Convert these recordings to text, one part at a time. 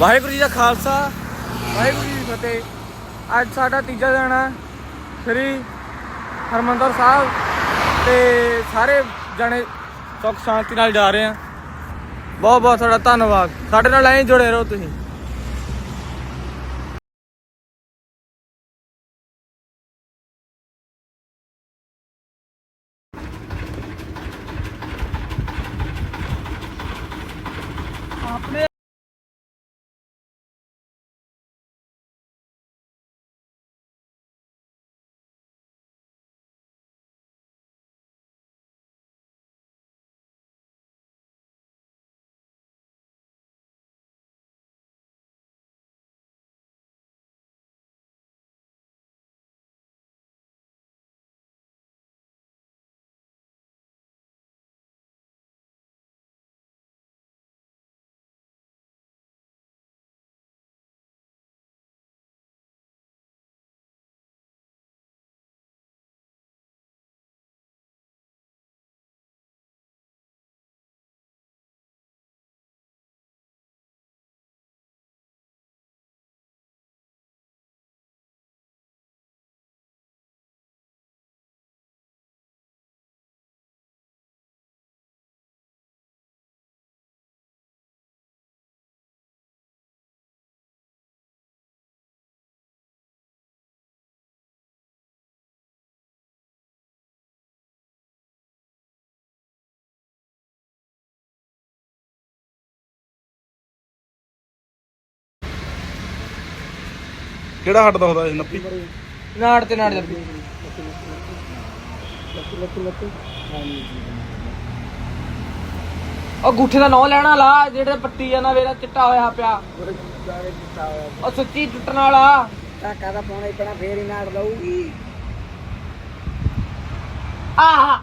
ਵਾਹਿਗੁਰੂ ਜੀ ਦਾ ਖਾਲਸਾ। ਵਾਹਿਗੁਰੂ ਜੀ ਦੀ ਫਤਿਹ। ਅੱਜ ਸਾਡਾ ਤੀਜਾ ਦਿਨ ਹੈ ਸ੍ਰੀ ਹਰਮੰਦਰ ਸਾਹਿਬ ਤੇ ਸਾਰੇ ਜਣੇ ਸੁੱਖ ਸ਼ਾਂਤੀ ਨਾਲ ਜਾ ਰਹੇ ਆ। ਬਹੁਤ ਬਹੁਤ ਤੁਹਾਡਾ ਧੰਨਵਾਦ। ਸਾਡੇ ਨਾਲ ਐਂ ਹੀ ਜੁੜੇ ਰਹੋ ਤੁਸੀਂ। ਆਪਣੇ ਕਿਹੜਾ ਹੱਟਦਾ ਹੁੰਦਾ ਇਹ ਨੱਪੀ? ਨਾੜ ਤੇ ਨਾੜ ਲੱਗੀ ਉਹ ਗੁੱਠੇ ਦਾ ਨਾਂ ਲੈਣਾ ਲਾ ਜਿਹੜੇ ਪੱਟੀ ਆ ਨਾ ਵੇਲਾ ਚਿੱਟਾ ਹੋਇਆ ਪਿਆ। ਉਹ ਸੱਚੀ ਟੁੱਟਣ ਵਾਲਾ। ਧਾਕਾ ਦਾ ਪਾਉਣਾ ਇਪਣਾ ਫੇਰ ਹੀ ਨਾੜ ਲਊਗੀ। ਆਹ।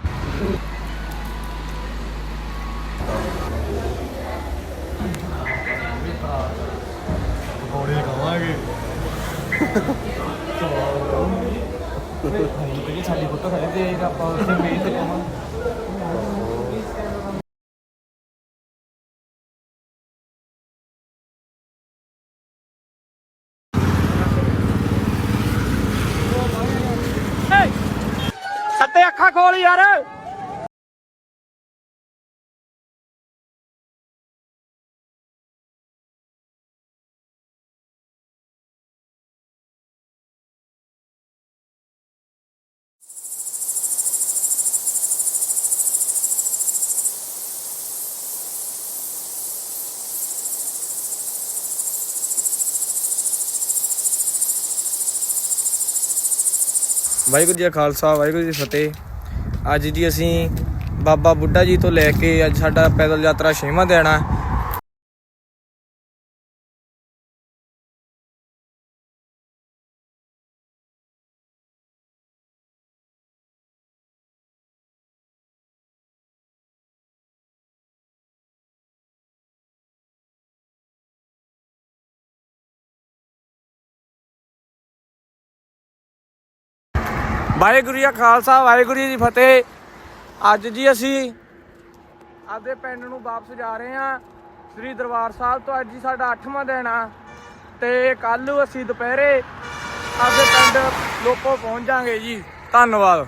ਪਕੌੜੇ ਖਾਵਾਂਗੇ ਸਾਡੀ ਫੋਟੋ ਖੜੇ ਤੇ ਆਪਾਂ ਉੱਥੇ ਮੇਜ਼ ਤੇ ਪਾਵਾਂ ਸੱਤੇ ਅੱਖਾਂ ਖੋਲ ਯਾਰ। ਵਾਹਿਗੁਰੂ ਜੀ ਕਾ ਖਾਲਸਾ, ਵਾਹਿਗੁਰੂ ਜੀ ਕੀ ਫਤਿਹ। ਅੱਜ ਜੀ ਅਸੀਂ ਬਾਬਾ ਬੁੱਢਾ ਜੀ ਤੋਂ ਲੈ ਕੇ ਅੱਜ ਸਾਡਾ ਪੈਦਲ ਯਾਤਰਾ ਛੇਵਾਂ ਦਿਨ ਆ। ਵਾਹਿਗੁਰੂ ਜੀ ਕਾ ਖਾਲਸਾ, ਵਾਹਿਗੁਰੂ ਜੀ ਦੀ ਫਤਿਹ। ਅੱਜ ਜੀ ਅਸੀਂ ਆਪਦੇ ਪਿੰਡ ਨੂੰ ਵਾਪਸ ਜਾ ਰਹੇ ਹਾਂ। ਸ੍ਰੀ ਦਰਬਾਰ ਸਾਹਿਬ ਤੋਂ ਅੱਜ ਜੀ ਸਾਡਾ 8ਵਾਂ ਦਿਨ ਆ ਤੇ ਕੱਲ ਨੂੰ ਅਸੀਂ ਦੁਪਹਿਰੇ ਆਪਦੇ ਪਿੰਡ ਲੋਪੋ ਪਹੁੰਚ ਜਾਾਂਗੇ ਜੀ। ਧੰਨਵਾਦ।